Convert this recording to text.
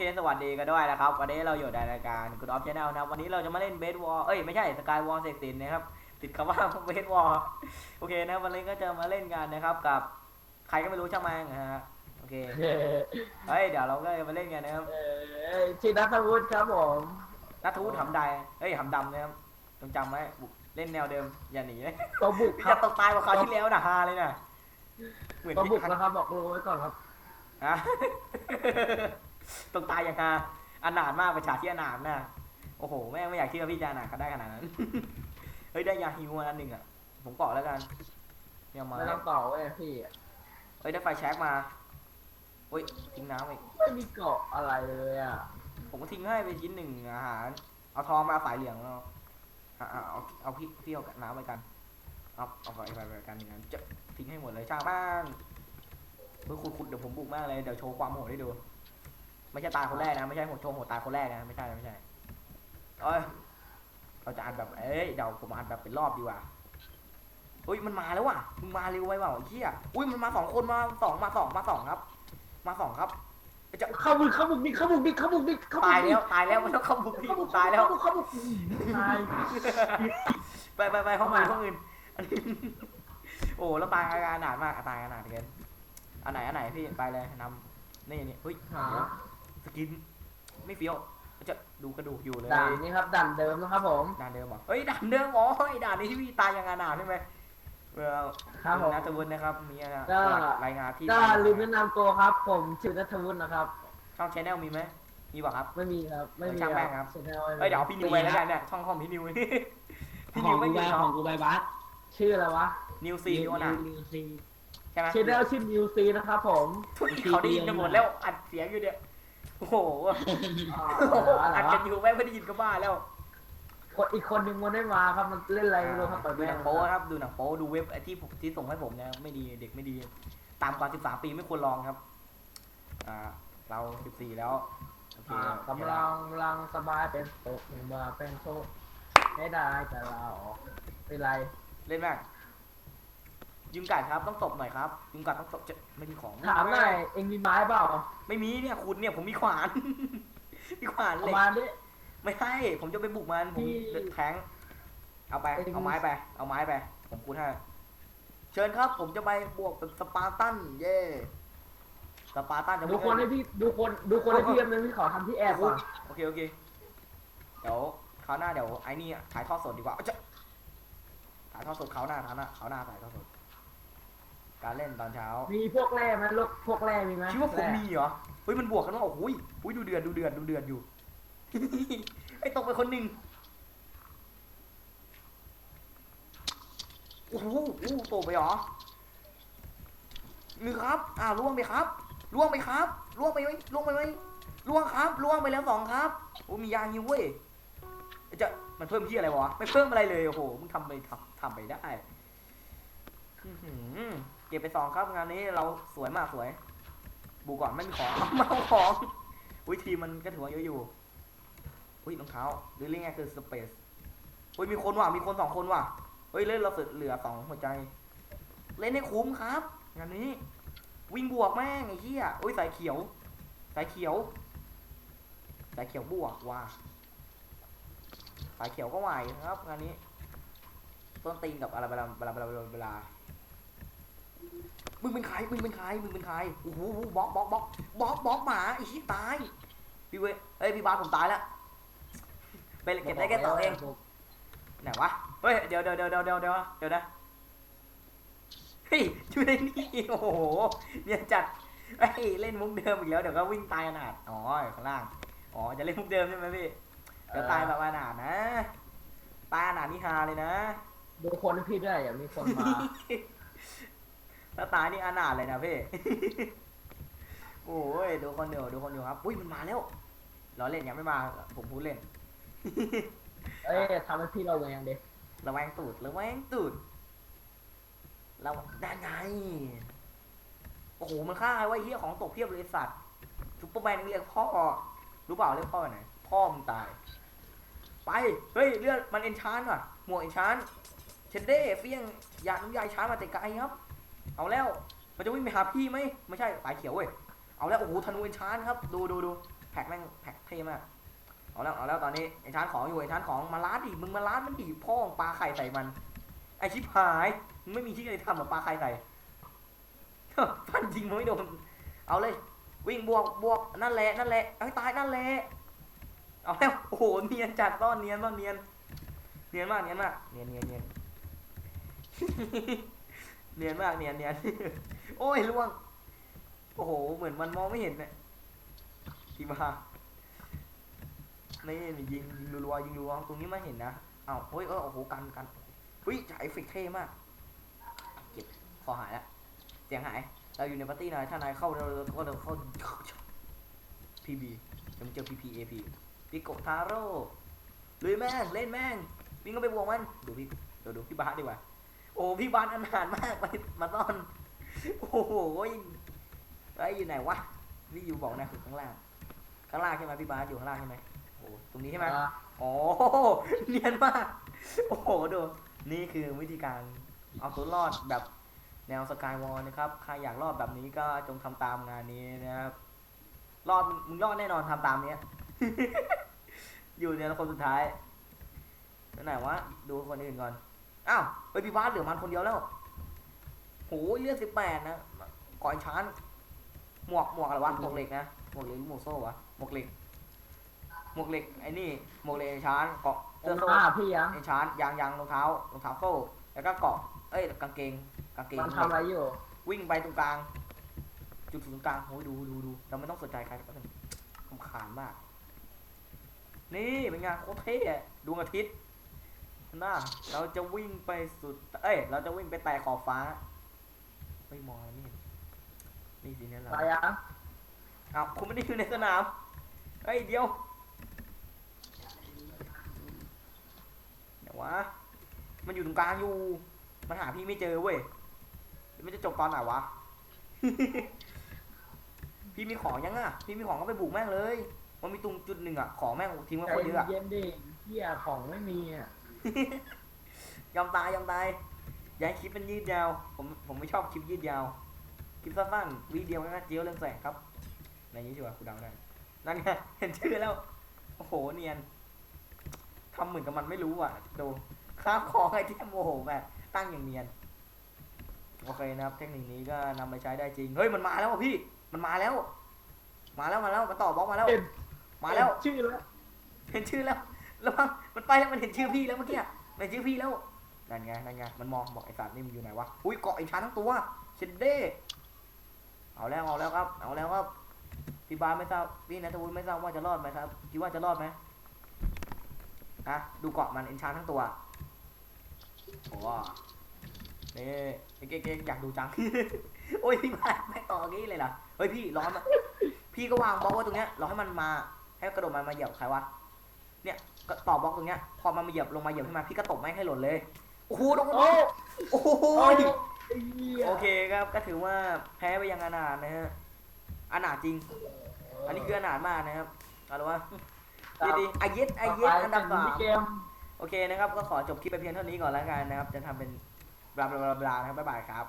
เคสวัสดีกันด้วยนะครับ วันนี้เราอยู่ในรายการคุณออฟชาแนลนะครับ วันนี้เราจะมาเล่นเบสวอลเอ้ยไม่ใช่สกายวอลเซกตินนะครับ ติดคำว่าเบสวอลโอเคนะครับวันนี้ก็จะมาเล่นกันนะครับกับใครก็ไม่รู้ช่างแม่งนะฮะโอเคเอ่อเฮ้ยเดี๋ยวเราก็จะมาเล่นกันนะครับเอ่อชื่อนัทวุฒิครับผมนัทวุฒิหำใดเฮ้ยหำดำนะครับต้องจำไว้บุกเล่นแนวเดิมอย่าหนีนะตัวบุกพี่ครัจะบตกตายกว่าคราวที่แล้วนะฮาเลยนะเหมือนตัวที่บุกนะครับบอกรู้ไว้ก่อนครับฮะ ตกตายอย่างฮาอนาถมากประชาที่อนาถนะโอ้โหแม่งไม่อยากเชื่อพี่จะอนาถเขาได้ขนาดนั้น เฮ้ยได้ยาฮิวมาอันหนึ่งอะ ผมเกาะแล้วกันเนี่ยมาไม่ต้องต่อเว้ยพี่เฮ้ยได้ไฟแช็กมาเฮ้ยทิ้งน้ำอีกไม่มีเกาะอะไรเลยอะผมก็ทิ้งให้ไปชิ้นหนึ่งอาหาร เอาทองมาสายเหลืองแล้วเอาเอาเอาเอาพี่พี่เอาน้ำไปกัน เอาเอาไฟไปไปกันอย่างนั้นจะทิ้งให้หมดเลยช่างบ้างเฮ้ยคุณคุณเดี๋ยวผมบุกมากเลยเดี๋ยวโชว์ความโหดให้ดู ไม่ใช่ตายคนแรกนะ ไม่ใช่โหดโชว์โหดตายคนแรกนะ ไม่ใช่ไม่ใช่เอ้ยเราจะอ่านแบบ เอ้ยเดี๋ยวผมอ่านแบบเป็นรอบดีกว่าเฮ้ยมันมาแล้วว่ะมึงมาเร็วไว้เปล่าไอ้เหี้ยอุ้ยมันมาสองคนมาสองมาสองมาสองครับ มาสองครับจะเข้าบุกเข้าบุกดิเข้าบุกดิเข้าบุกดิเข้าบุกตายดิแล้วตายแล้วมันต้องเข้าบุกพี่เข้าบุกตายแล้วเข้าบุกตายไปไปไปห้องอื่นห้องอื่นอันนี้โอ้แล้วตายอาหนาดมากตายอาหนาดเกินอันไหนอันไหนพี่ไปเลยนำนี่นี่เฮ้ยหา สกินไม่เฟี้ยวจะดูกระดูกอยู่เลยด่านนี้ครับด่านเดิมนะครับผมด่านเดิมเหรอเฮ้ยด่านเดิมอ๋อเฮ้ยด่านนี้ที่พี่ตายยังอาหนาดใช่ไหมเออครับผมนัทวุฒินะครับมีอะไรก็รายงานที่ก็ลืมแนะนำตัวครับ ผมชื่อนัทวุฒินะครับช่องชแนลมีไหมมีป่ะครับ ไม่มีครับ ไม่มีช่างแม่งครับเสร็จแล้วไม่มีเฮ้ยเดี๋ยวเอาพี่นิวไปแล้วกันเนี่ยช่องของพี่นิวพี่ขนิอวงไม่กูอใบยู่ขช่อองงกูใบบัสชื่ออะไรวะนิวซีนิวนะนิวซีใช่ไหมชแนลชื่อนิวซีนะครับผมทุยเขาได้ยินกันหมดแล้วอัดเสียงอยู่เนี่ย โอ้โหอ่าโอ้โหอะไรอัดวะกันอยู่แม่งไม่ได้ยินก็บ้าแล้วคนอีกคนหนึ่งมันได้มาครับมันเล่นอะไรไม่รู้ครับเปิดดูแม่หนังโป๊ครับดูหนังโป๊ดูเว็บไอ้ที่ผมที่ส่งให้ผมนะไม่ดีเด็กไม่ดี ตามกว่า13 ปีไม่ควรลองครับ อ่า เรา 14 แล้วโอเคอ่ากำลังกำลังสบายเป็นโต๊ะมาเป็นโต๊ะไม่ได้แต่เราออกเป็นไร เล่นแม่ง ยุงกัดครับต้องตบหน่อยครับยุงกัดต้องตบจะไม่มีของถามหน่อยเอ็งมีไม้เปล่าไม่มีเนี่ยคุณเนี่ยผมมีขวาน มีขวานเอาเหล็กมาดิไม่ให้ผมจะไปบุกมันผมพี่เดือดแทงเอาไปเอ็งเอาไม้ไป เอาไม้ไป ผมคูณให้เชิญครับ ผมจะไปบวกเป็นสปาร์ตันเย่สปาร์ตันจะดูคนให้พี่ดูคนดูคนให้พี่ดำเนินพี่ขอทำที่แอบก่อนโอเคโอเคเดี๋ยวคราวหน้าเดี๋ยวไอ้นี่อะถ่ายทอดสดดีกว่าเอาจะถ่ายทอดสดเขาวหน้าเขาวหน้าเขาวหน้าถ่ายทอดสด การเล่นตอนเช้ามีพวกแร่ไหมลูกพวกแร่มีไหมคิดว่าผมแร่มีเหรอเฮ้ยมันบวกกันว่าโอ้โหยอุ้ยดูเดือดดูเดือดดูเดือดอยู่ ไอ้ตกไปคนหนึ่งโอ้โหโอ้โหตกไปเหรอหนึ่งครับ อ่าล่วงไปครับล่วงไปครับล่วงไปไหมล่วงไปไหมล่วงครับล่วงไปแล้วสองครับโอ้มียาฮิวเว้ยจะมันเพิ่มที่อะไรวะไม่เพิ่มอะไรเลยโอ้โหมึงทำไปทำทำไปได้อื้อหือ เก็บไปสองครับงานนี้เราสวยมากสวย บูก่อนไม่มีของไม่เอาของอุ้ยทีมมันก็ถือว่าเยอะอยู่อุ้ยรองเท้าหรือเรียกไงคือสเปซอุ้ยมีคนว่ะมีคนสองคนว่ะเฮ้ยเล่นเราสึกเหลือสองหัวใจ เล่นให้คุ้มครับงานนี้ วิ่งบวกแม่งไอ้เหี้ยอุ้ยสายเขียว สายเขียว สายเขียวบวกว่ะสายเขียวก็ไหวครับงานนี้ ต้นตีนกับอะไรเวลาเวลาเวลาเวลา มึงเป็นใคร มึงเป็นใคร มึงเป็นใคร โอ้โหบล็อกบล็อกบล็อกบล็อกบล็อกหมาไอ้ชี้ยตาย พี่เว้ยเอ้ย พี่บาสผมตายแล้วไปเก็บได้แค่ต่อเอง ไหนวะ เฮ้ย เดี๋ยวเดี๋ยวเดี๋ยวเดี๋ยวเดี๋ยวเดี๋ยวเดี๋ยวนะ เฮ้ยช่วยได้นี่ โอ้โห เนี่ยจัดเฮ้ยเล่นมุกเดิมอีกแล้ว เดี๋ยวก็วิ่งตายอนาถอ๋ออยู่ข้างล่าง อ๋อ จะเล่นมุกเดิมใช่ไหมพี่ เดี๋ยวตายแบบอนาถนะ ตายอนาถนี่ฮาเลยนะ ดูคนให้พี่ด้วยอย่ามีคนมา ถ้าตายนี่อนาถเลยนะพี่ โอ้ยดูคนเดียวดูคนเดียวครับ อุ้ยมันมาแล้วล้อเล่นยังไม่มา ผมพูดเล่น เอ้ยทำให้พี่เราแวงดิระแวงตูดระแวงตูดเราได้ไง โอ้โห มันฆ่าไอ้ไว้เฮียของตกเพียบเลยไอ้สัตว์ซุปเปอร์แมนเรียกพ่อ รู้เปล่าเรียกพ่อไหน พ่อมึงตาย ไป เฮ้ย เลือดมันเอนชานว่ะ หมวกเอนชานเชนเด้เฟี้ยงยาน้ำยายชานมาแต่ไกลครับ เอาแล้ว มันจะวิ่งไปหาพี่ไหมไม่ใช่สายเขียวเว้ย เอาแล้วโอ้โหธนูเอนชานครับ ดูดูดูแพ็คแม่งแพ็คเท่มาก เอาแล้วเอาแล้วตอนนี้ไอ้ชานของอยู่ไอ้ชานของมาล้าดดิมึงมาล้าดมันดิพ่องปลาไข่ใส่มัน ไอชิบหายมึงไม่มีที่อะไรทำหรอปลาไข่ใส่ฟันจริงมึงไม่โดน เอาเลย วิ่งบวกบวกนั่นแหละนั่นแหละเอาให้ตายนั่นแหละ เอาแล้วโอ้โหเนียนจัดต้อนเนียนต้อนเนียน เนียนมากเนียนมากเนียนเนียนเนียน เนียนมากเนียนเนียน โอ้ยล่วง โอ้โห เหมือนมันมองไม่เห็นเนี่ยทีมานี่ยิงยิงรัวยิงรัวตรงนี้ไม่เห็นนะอ้าวเฮ้ยเออโอ้โหกันกันเฮ้ยจ่ายฟเฟกเท่มากเก็บคอหายแล้วเสียงหาย เราอยู่ในปาร์ตี้นายถ้านายเข้าเราก็เราเข้าพีบีจะมเจอพีพีเอพีปิโกทาโร่ลุยแม่งเล่นแม่งวิ่งก็ไปบวกมันดูพี่เดี๋ยวดูพี่บาสดีกว่า อ้พี่บาสอันหานมากไปมาต้อน โอ้โหไอ้ยอยู่ไหนวะพี่อยู่บอกนะคือข้างล่างข้างล่างใช่ไหมพี่บาสอยู่ข้างล่างใช่ไหมโอ้ตรงนี้ใช่ไหมอ่าโอ้เนียนมากโอ้โหดูนี่คือวิธีการเอาตัวรอดแบบแนวสกายวอลนะครับใครอยากรอดแบบนี้ก็จงทำตามงานนี้นะครับรอดมึงมึงรอดแน่นอนทำตามเนี้ย อยู่เนี่ยคนสุดท้ายแล้วไหนวะดูคนอื่นก่อน อ้าวไปพี่บ้านเหลือมันคนเดียวแล้วโหเลือดสิบแปดนะก่อนชั้นหมวกหมวกอะไรวะหมวกเหล็กนะหมวกเหล็กหรือหมวกโซ่วะหมวกเหล็กหมวกเหล็กไอ้นี่หมวกเหล็กไอ้ช้านเกาะเอเสื้ออโซ่มาพี่ยังไอ้ช้านยางยางรองเท้ารองเท้าโซ่แล้วก็เกาะเอ้ยกางเกงกางเกงมันทำอะไรอยู่ วิ่งไปตรงกลาง จุดศูนย์กลางโอ้ยดูดูดูเราไม่ต้องสนใจใครก็เป็นขำขานมาก นี่เป็นไงโคตรเท่อะดวงอาทิตย์ น่าเราจะวิ่งไปสุด เอ้ย เราจะวิ่งไปแต่ขอบฟ้า ไม่มองอะไรไม่เห็นนี่สิเนี่ยเราไปยังอ้าวคุณไม่ได้อยู่ในสนาม เฮ้ย เดียวเดี๋ยววะ มันอยู่ตรงกลางอยู่ มันหาพี่ไม่เจอเว้ยแล้วมันจะจบตอนไหนวะ พี่มีของยังอะ พี่มีของก็ไปบุกแม่งเลย มันมีตรงจุดหนึ่งอะ ของแม่งทิ้งไว้ใจคนเยอะอะเย็นดิเที่ยของไม่มีอะ ยอมตายยอมตายอย่าให้คลิปมันยืดยาว ผมผมไม่ชอบคลิปยืดยาว คลิปสั้นๆวีเดียวนะเจียวเรื่องแสงครับในนี้ชัวร์กูเดาได้นั่นไงเห็นชื่อแล้วโอ้โหเนียนทำเหมือนกับมันไม่รู้อะดูค้าบของไอ้ที่โมโหแบบตั้งอย่างเนียนโอเคนะครับ เทคนิคนี้ก็นำไปใช้ได้จริงเฮ้ยมันมาแล้วอะพี่ มันมาแล้ว มาแล้วมาแล้วมันต่อบล็อกมาแล้วเห็นมาแล้วชื่อแล้วเห็นชื่อแล้วระวัง มันไปแล้วมันเห็นชื่อพี่แล้วเมื่อกี้เห็นชื่อพี่แล้วนั่นไงนั่นไงมันมองบอกไอ้สัตว์นี่มันอยู่ไหนวะอุ้ยเกาะไอ้ช้างทั้งตัวเชนเด้เอาแล้วเอาแล้วครับ เอาแล้วครับพี่บาไม่ทราบพี่นัทวุฒิไม่ทราบว่าจะรอดไหมครับคิดว่าจะรอดไหมอะดูเกาะมันเอ็นชานทั้งตัวโอ้นี่ไอ้เก๊กอยากดูจัง โอ้ยพี่บาไม่ต่องี้เลยล่ะเฮ้ยพี่ร้อนอะพี่ก็วางบล็อกไว้ตรงเนี้ยรอให้มันมาให้กระโดดมามาเหยียบใครวะเนี่ย ก็ต่อบล็อกตรงเนี้ย พอมันมาเหยียบลงมาเหยียบขึ้นมาพี่ก็ตบแม่งให้หล่นเลย โอ้โหโดนโอ้โอ้โหโอ้ยเหี้ยโอเคครับ ก็ถือว่าแพ้ไปอยังอนาถนะฮะ อนาถจริง อันนี้คืออนาถมากนะครับเอาละวะดีดีๆอายิดอายิดอันดับสามเกมโอเคนะครับ ก็ขอจบคลิปไปเพียงเท่านี้ก่อนแล้วกันนะครับ จะทำเป็นบลาบลาบลาบลานะครับบ๊ายบายครับ